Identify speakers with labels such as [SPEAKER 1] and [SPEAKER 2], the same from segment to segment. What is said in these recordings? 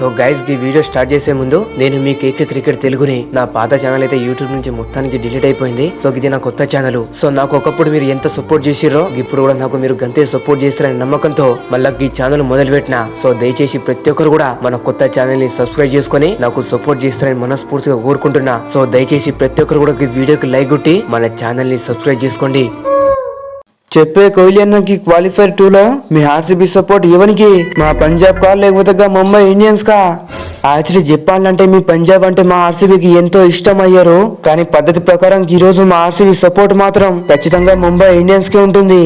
[SPEAKER 1] So guys ఈ video start చేసే ముందు నేను మీ కేక్ క్రికెట్ తెలుగుని నా పాత ఛానల్ అయితే యూట్యూబ్ నుంచి మొత్తానికి డిలీట్ అయిపోయింది. సో ఇది నా కొత్త ఛానల్ సో నాకు ఒకప్పుడు మీరు ఎంత సపోర్ట్ చేసిరో ఇప్పుడు కూడా నాకు మీరు గంతే సపోర్ట్ చేస్తారని నమ్మకంతో మళ్ళీ ఈ ఛానల్ మొదలు పెట్టిన సో దయచేసి ప్రతి ఒక్కరు కూడా మన కొత్త ఛానల్ని సబ్స్క్రైబ్ చేసుకొని నాకు సపోర్ట్ చేస్తారని మనస్ఫూర్తిగా కోరుకుంటున్నా. సో దయచేసి ప్రతి ఒక్కరు కూడా ఈ వీడియోకి లైక్ కొట్టి మన ఛానల్ని సబ్స్క్రైబ్ చేసుకోండి.
[SPEAKER 2] చెప్పే కోహ్లీ అన్నకి క్వాలిఫైర్ టూ లో మీ ఆర్సీబీ సపోర్ట్ ఇవ్వనికి మా పంజాబ్ కా లేకపోతే ముంబై ఇండియన్స్ కా? యాక్చువల్లీ చెప్పాలంటే మీ పంజాబ్ అంటే మా ఆర్సీబీకి ఎంతో ఇష్టం అయ్యారు కానీ పద్ధతి ప్రకారం ఈ రోజు మా ఆర్సీబీ సపోర్ట్ మాత్రం ఖచ్చితంగా ముంబై ఇండియన్స్కి ఉంటుంది.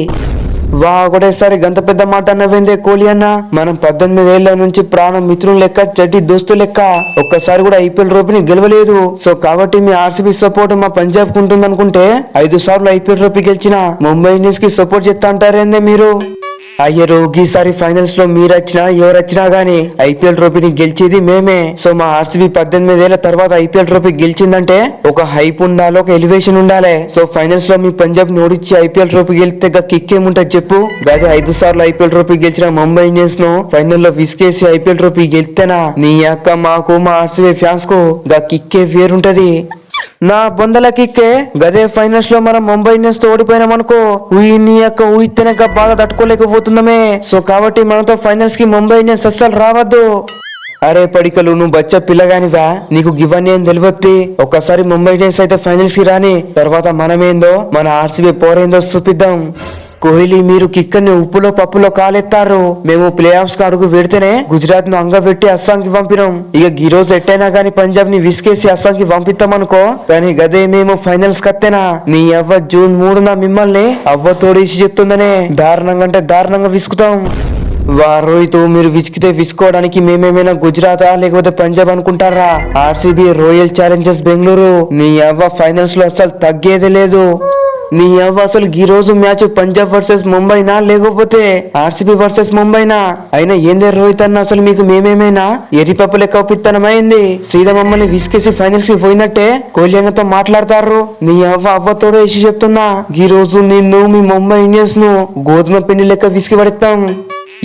[SPEAKER 2] వా ఒకటేసారి గంత పెద్ద మాట అన్నవేందే కోహ్లీ అన్న? మనం పద్దెనిమిది ఏళ్ళ నుంచి ప్రాణ మిత్రులు లెక్క చెడ్డి దోస్తు లెక్క ఒక్కసారి కూడా ఐపీఎల్ ట్రోఫీని గెలవలేదు. సో కాబట్టి మీ ఆర్సీబీ సపోర్ట్ మా పంజాబ్కు ఉంటుంది అనుకుంటే ఐదు సార్లు ఐపీఎల్ ట్రోఫీ గెలిచిన ముంబై ఇండియన్స్కి సపోర్ట్ చేస్తా అంటారేందే మీరు? అయ్యరు ఈసారి ఫైనల్స్లో మీరు వచ్చినా ఎవరు వచ్చినా గానీ ఐపీఎల్ ట్రోఫీని గెలిచేది మేమే. సో మా ఆర్సీబీ పద్దెనిమిది ఏళ్ళ తర్వాత ఐపీఎల్ ట్రోఫీ గెలిచిందంటే ఒక హైప్ ఉండాలి ఒక ఎలివేషన్ ఉండాలి. సో ఫైనల్స్లో మీ పంజాబ్ నోడిచ్చి ఐపీఎల్ ట్రోఫీ గెలిస్తే కిక్ ఏముంటది చెప్పు? గది ఐదు సార్లు ఐపీఎల్ ట్రోఫీ గెలిచిన ముంబై ఇండియన్స్ను ఫైనల్లో విసికేసి ఐపీఎల్ ట్రోఫీ గెలిస్తేనా? నీ అక్క మాకు మా ఆర్సీబీ ఫ్యాన్స్కు గా కిక్కే వేరుంటది. నా బొందల కిక్కే గదే ఫైనల్స్లో మనం ముంబై ఇండియన్స్తో ఓడిపోయినామనుకో నీ యొక్క ఊయితేనే బాధ తట్టుకోలేకపోతున్నామే సో కాబట్టి మనతో ఫైనల్స్కి ముంబై ఇండియన్స్ అస్సలు రావద్దు. అరే పడికలు నువ్వు బచ్చ పిల్లగానివా? నీకు గివన్నీ ఏం తెలియద్ది ఒక్కసారి ముంబై ఇండియన్స్ అయితే ఫైనల్స్కి రాని తర్వాత మనమేందో మన ఆర్సీబీ పోరేందో చూపిద్దాం. కోహ్లీ మీరు కిక్కర్ని ఉప్పులో పప్పులో కాలెత్తారు. మేము ప్లే ఆఫ్స్ అడుగు పెడితేనే గుజరాత్ను అంగబెట్టి అస్సాంకి పంపినాం. ఇక ఈ రోజు ఎట్టైనా గానీ పంజాబ్ని విసికేసి అస్సాంకి పంపిస్తామనుకో కానీ గదే మేము ఫైనల్స్ కత్తేనా? నీ అవ్వ జూన్ మూడున మిమ్మల్ని అవ్వ తోడేసి చెప్తుందనే. దారుణంగా అంటే దారుణంగా విసుకుతాం. రోహిత్ మీరు విసికితే విసుకోవడానికి మేమేమైనా గుజరాతా లేకపోతే పంజాబ్ అనుకుంటారా? RCB Royal Challengers Bengaluru. నీ అవ్వ ఫైనల్స్లో అసలు తగ్గేది లేదు. నీ అవ్వ అసలు ఈ రోజు మ్యాచ్ పంజాబ్ వర్సెస్ ముంబైనా? లేకపోతే ఆర్సీబీ వర్సెస్ ముంబైనా? అయినా ఏందే రోహిత్ అన్న అసలు మీకు మేమేమైనా? ఎరిపప్పు లెక్క ఒప్పిత్తనమైంది. సీదా మమ్మల్ని విసికేసి ఫైనల్స్కి పోయినట్టే కోహ్లీ అన్నతో మాట్లాడతారు. నీ అవ్వ అవ్వతో వేసి చెప్తున్నా ఈ రోజు నిన్ను మీ ముంబై ఇండియన్స్ను గోధుమ పిండి లెక్క విసికి పడతాం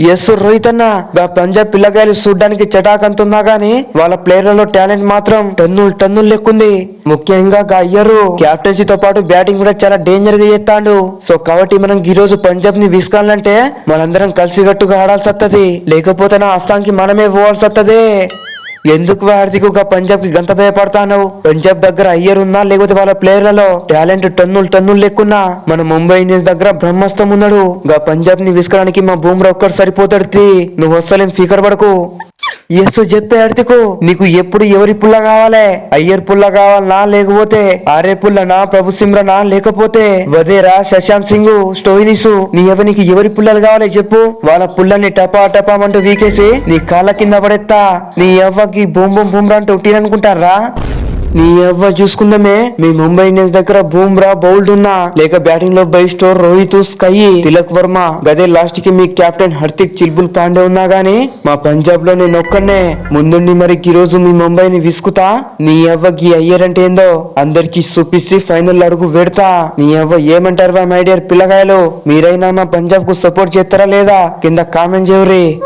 [SPEAKER 2] ఎస్ రోహిత్ అన్న గా పంజాబ్ పిల్లగాయలు చూడ్డానికి చటాకంతున్నా గానీ వాళ్ళ ప్లేయర్లలో టాలెంట్ మాత్రం టన్నులు టన్నులు లెక్కుంది. ముఖ్యంగా గా అయ్యరు. కెప్టెన్సీతో పాటు బ్యాటింగ్ కూడా చాలా డేంజర్గా చేస్తాడు. సో కాబట్టి మనం ఈ రోజు పంజాబ్ని విసుకాలంటే మనందరం కలిసికట్టుగా ఆడాల్సి వత్తది. లేకపోతే నా అస్సాంకి మనమే పోవాల్సి వస్తుంది ఎందుకు హార్దికుగా పంజాబ్కి గంత భయపడతాను పంజాబ్ దగ్గర అయ్యర్ ఉన్నా లేకపోతే వాళ్ళ ప్లేయర్లలో టాలెంట్ టన్నులు టన్నులు లేకున్నా మన ముంబై ఇండియన్స్ దగ్గర బ్రహ్మస్తం ఉన్నాడు. గా పంజాబ్ని విసుకడానికి మా బూమ్రా ఒక్కడు సరిపోతాడు నువ్వు వస్తలేం ఫీకర్ పడకు. ఎస్ చెప్పే హార్దికు నీకు ఎప్పుడు ఎవరి పుల్ల కావాలే? అయ్యర్ పుల్ల కావాలనా? లేకపోతే ఆరే పుల్లనా? ప్రభు సిమ్రనా లేకపోతే వదేరా? శశాంత్ సింగ్? స్టోయినిస్? నీ ఎవరికి ఎవరి పుల్లలు కావాలి చెప్పు. వాళ్ళ పుల్లని టపా టపామంటూ వీకేసి నీ కాళ్ళ కింద పడేత్తా. నీ ఎవ్వకి బూమ్ బూమ్ బూమ్రా అంటూ ఉట్టిననుకుంటారా నీ ఎవ్వ చూసుకుందామే. మీ ముంబై ఇండియన్స్ దగ్గర బూమ్రా బౌల్డ్ ఉన్నా. లేక బ్యాటింగ్లో స్టోర్ రోహిత్ స్కై తిలక్ వర్మ. గదే లాస్ట్కి మీ కెప్టెన్ హర్తిక్ చిల్బుల్ పాండే ఉన్నా గానీ మా పంజాబ్లో నేను ఒక్కనే ముందుండి మరి ఈ రోజు మీ ముంబైని విసుకుతా? నీ ఎవ్వకి అయ్యారంటే ఏందో? అందరికి చూపిస్తే ఫైనల్ అడుగు పెడతా నీ ఎవ్వ ఏమంటారు మై డియర్ పిల్లగాయలు? మీరైనా మా పంజాబ్కు సపోర్ట్ చేస్తారా లేదా? కింద కామెంట్ చేయరి